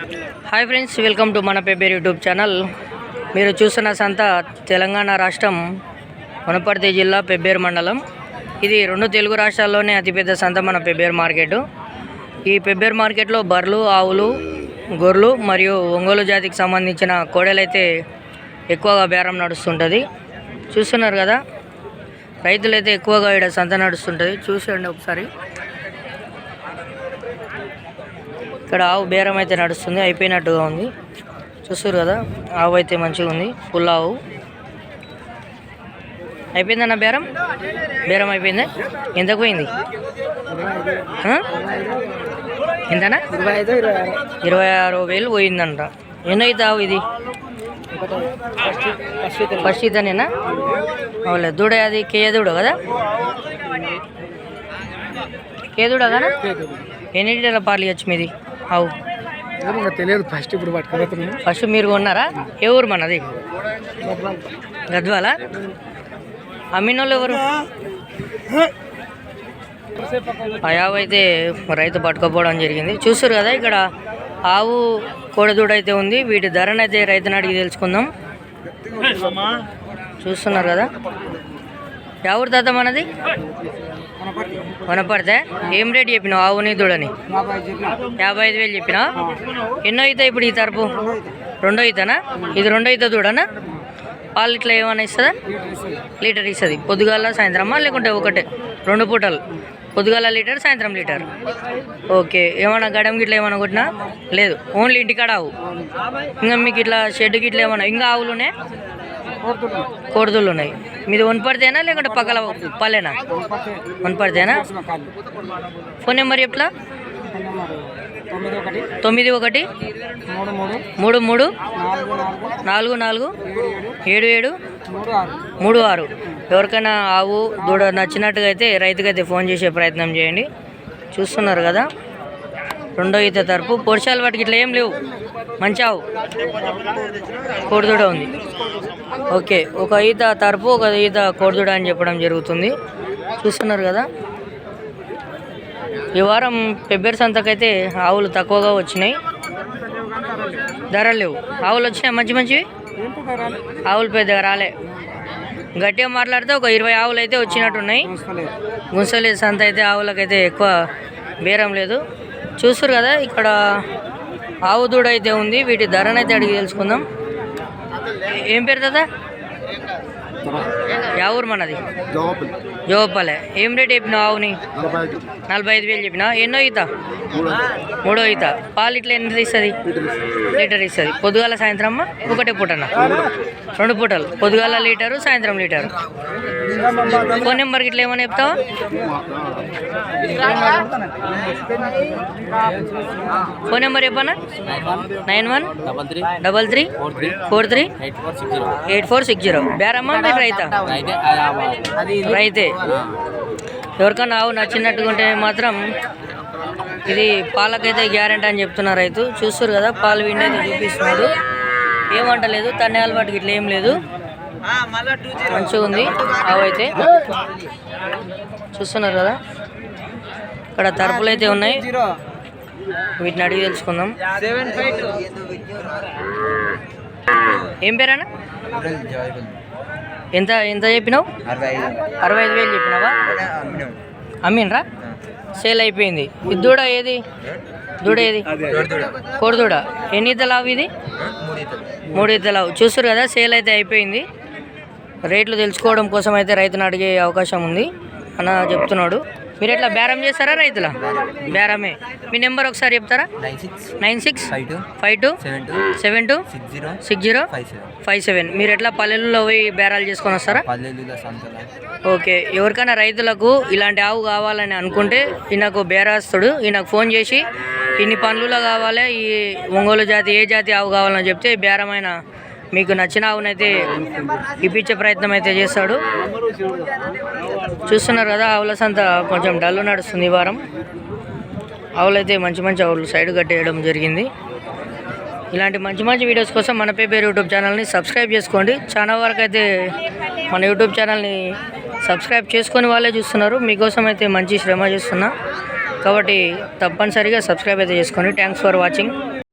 Hi friends welcome to మన paper YouTube channel. మీరు చూస్తున్న సంత తెలంగాణ రాష్ట్రం వనపర్తి జిల్లా పెబ్బేరు మండలం. ఇది రెండు తెలుగు రాష్ట్రాల్లోనే అతిపెద్ద సంత మన పెబ్బేరు మార్కెట్. ఈ పెబ్బేరు మార్కెట్లో బర్రెలు ఆవులు గొర్రెలు మరియు ఒంగోలు జాతికి సంబంధించిన కోడలైతే ఎక్కువగా బేరం నడుస్తుంటుంది. చూస్తున్నారు కదా? రైతులైతే ఎక్కువగా ఇక్కడ సంత నడుస్తుంటుంది. చూసేయండి ఒకసారి. ఇక్కడ ఆవు బేరం అయితే నడుస్తుంది అయిపోయినట్టుగా ఉంది. చూస్తారు కదా ఆవు అయితే మంచిగా ఉంది ఫుల్ ఆవు. అయిపోయిందన్న బేరం? బేరం అయిపోయిందా? ఎంతకు పోయింది? ఎంతనా? ఇరవై ఆరు వేలు పోయిందంట. ఎన్నైతే ఆవు ఇది? ఫస్ట్ ఫస్ట్ ఫస్ట్ ఇతనేనా అవులే దూడ అది కేయ దూడ కదా? కే దూడ కదా ఎన్ని లీటర్ల పాలు ఇవ్వచ్చు మీది? ఇంకా తెలియదు. ఫస్ట్ ఇప్పుడు పట్టుకుపోతున్నాను ఫస్ట్ మీరు కొన్నారా? ఏ ఊరు మనది? గద్వాల. అమ్మినోళ్ళు ఎవరు? ఆ ఆవు అయితే రైతు పట్టుకోపోవడం జరిగింది. చూస్తారు కదా ఇక్కడ ఆవు కోడదూడ అయితే ఉంది. వీటి ధరను అయితే రైతుని అడిగి తెలుసుకుందాం. చూస్తున్నారు కదా. ఎవరు తాత మనది? కొనపడితే ఏం రేట్ చెప్పినావు ఆవుని దూడని యాభై ఐదు వేలు చెప్పినా? ఎన్నో అవుతాయి ఇప్పుడు ఈ తరపు? రెండో అవుతానా? ఇది రెండో అవుతా దూడనా పాలు ఇట్లా ఏమైనా ఇస్తుందా? లీటర్ ఇస్తుంది. పొద్దుగాల సాయంత్రమా లేకుంటే ఒకటే? రెండు పూటలు. పొద్దుగాల లీటర్ సాయంత్రం లీటర్. ఓకే. ఏమైనా గడం గిట్ల ఏమైనా కొట్టినా? లేదు. ఓన్లీ ఇంటికాడ ఆవు. ఇంకా మీకు ఇట్లా షెడ్ గిట్ల ఏమైనా ఇంకా ఆవులునే కోడుదులు ఉన్నాయి. మీది వనపడితేనా లేకుంటే పక్కల పల్లెనా? వనపడితేనా ఫోన్ నెంబర్ ఎట్లా తొమ్మిది ఒకటి. మూడు మూడు. నాలుగు నాలుగు. ఏడు ఏడు. మూడు ఆరు. ఎవరికైనా ఆవు దూడ నచ్చినట్టుగా అయితే రైతుకైతే ఫోన్ చేసే ప్రయత్నం చేయండి. చూస్తున్నారు కదా? రెండో ఈత తరపు. పొడిచాలు వాటికి ఇట్లా ఏం లేవు. మంచి ఆవు కోడిదూడ ఉంది. ఓకే ఒక ఈత తరపు ఒక ఈత కోడిదూడ అని చెప్పడం జరుగుతుంది. చూస్తున్నారు కదా? ఈ వారం పెబ్బేరు సంతకైతే ఆవులు తక్కువగా వచ్చినాయి. ధరలు లేవు. ఆవులు వచ్చినాయి? మంచి మంచివి? ఆవులు పెద్దగా రాలే. గట్టిగా మాట్లాడితే ఒక ఇరవై ఆవులు అయితే వచ్చినట్టున్నాయి. గుంసలేదు సంత అయితే ఆవులకైతే ఎక్కువ బేరం లేదు. చూస్తారు కదా ఇక్కడ ఆవు దూడ అయితే ఉంది. వీటి ధరనైతే అడిగి తెలుసుకుందాం. ఏం పేరు దాదా ఊరు మనది జోపల్లె ఏం రేట్ చెప్పినావు ఆవుని నలభై ఐదు వేలు చెప్పినా ఎన్నో ఈత మూడో ఈత పాలు ఇట్లా ఎంత ఇస్తుంది లీటర్ ఇస్తుంది పొద్దుగాల సాయంత్రం ఒకటే పూటన రెండు పూటలు పొద్దుగాల లీటరు సాయంత్రం లీటరు ఫోన్ నెంబర్కి ఇట్లా ఏమైనా చెప్తావా ఫోన్ నెంబర్ చెప్పనా nine one double three four three four three eight four six zero eight four six zero బేరమ్మా మీరు రైతా? అయితే అది రైతే. ఎవరికన్నా ఆవు నచ్చినట్టుగా ఉంటే మాత్రం ఇది పాలకైతే గ్యారెంటీ అని చెప్తున్నారు రైతు. చూస్తారు కదా పాలు విండి అయితే చూపిస్తున్నాడు. ఏమంటలేదు తన్నే అలవాటుకి ఇట్లా ఏం లేదు. మంచిగా ఉంది ఆవు అయితే. చూస్తున్నారు కదా ఇక్కడ తరపులు అయితే ఉన్నాయి. వీటిని అడిగి తెలుసుకుందాం. Seven five two. ఏం పేరన్నా ఎంత ఎంత చెప్పినావు? అరవై ఐదు. వేలు చెప్పినావా? అమ్మినరా సేల్ అయిపోయింది. ఇది దూడ ఏది? దూడ ఏది? కోడిదూడ. ఎన్ని ఇద్దలావు ఇది? మూడు ఇద్దలావు చూస్తారు కదా సేల్ అయితే అయిపోయింది. రేట్లు తెలుసుకోవడం కోసం అయితే రైతును అడిగే అవకాశం ఉంది. అన్న చెప్తున్నాడు. మీరు ఎట్లా బేరం చేస్తారా రైతుల? బేరమే. మీ నెంబర్ ఒకసారి చెప్తారా? Nine six five two five two seven two six zero six zero five seven. మీరు ఎట్లా పల్లెల్లో పోయి బేరాలు చేసుకొని వస్తారా? ఓకే. ఎవరికైనా రైతులకు ఇలాంటి ఆవు కావాలని అనుకుంటే ఈయనకు బేరాస్తుడు. ఈయనకు ఫోన్ చేసి ఇన్ని పనులలో కావాలి ఈ ఒంగోలు జాతి ఏ జాతి ఆవు కావాలని చెప్తే బేరమైన మీకు నచ్చిన ఆవునైతే ఇప్పించే ప్రయత్నం అయితే చేస్తాడు. చూస్తున్నారు కదా ఆవుల సంత కొంచెం డల్ నడుస్తుంది ఈ వారం. ఆవులైతే మంచి మంచి ఆవులు సైడ్ కట్టేయడం జరిగింది. ఇలాంటి మంచి మంచి వీడియోస్ కోసం మన పేపర్ యూట్యూబ్ ఛానల్ని సబ్స్క్రైబ్ చేసుకోండి. చాలా వరకు అయితే మన యూట్యూబ్ ఛానల్ని సబ్స్క్రైబ్ చేసుకొని వాళ్ళే చూస్తున్నారు. మీకోసం అయితే మంచి శ్రమ చేస్తున్నా. కాబట్టి తప్పనిసరిగా సబ్స్క్రైబ్ అయితే చేసుకోండి. Thanks for watching